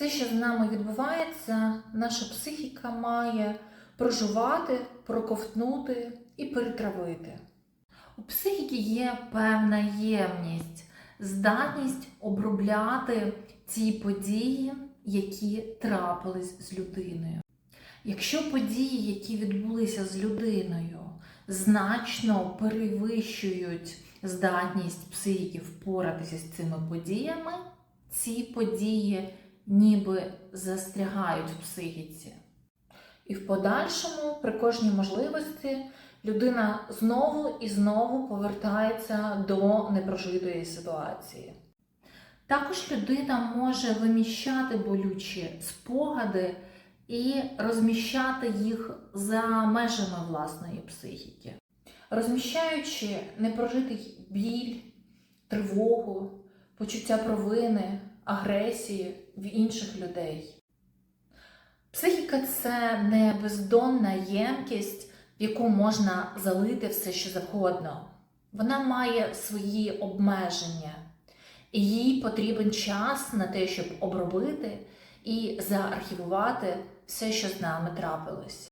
Все, що з нами відбувається, наша психіка має проживати, проковтнути і перетравити. У психіки є певна ємність, здатність обробляти ці події, які трапились з людиною. Якщо події, які відбулися з людиною, значно перевищують здатність психіки впоратися з цими подіями, ці події ніби застрягають в психіці. І в подальшому, при кожній можливості, людина знову і знову повертається до непрожитої ситуації. Також людина може виміщати болючі спогади і розміщати їх за межами власної психіки, розміщаючи непрожитий біль, тривогу, почуття провини, агресії в інших людей. Психіка це не бездонна ємкість, в яку можна залити все, що завгодно. Вона має свої обмеження, і їй потрібен час на те, щоб обробити і заархівувати все, що з нами трапилось.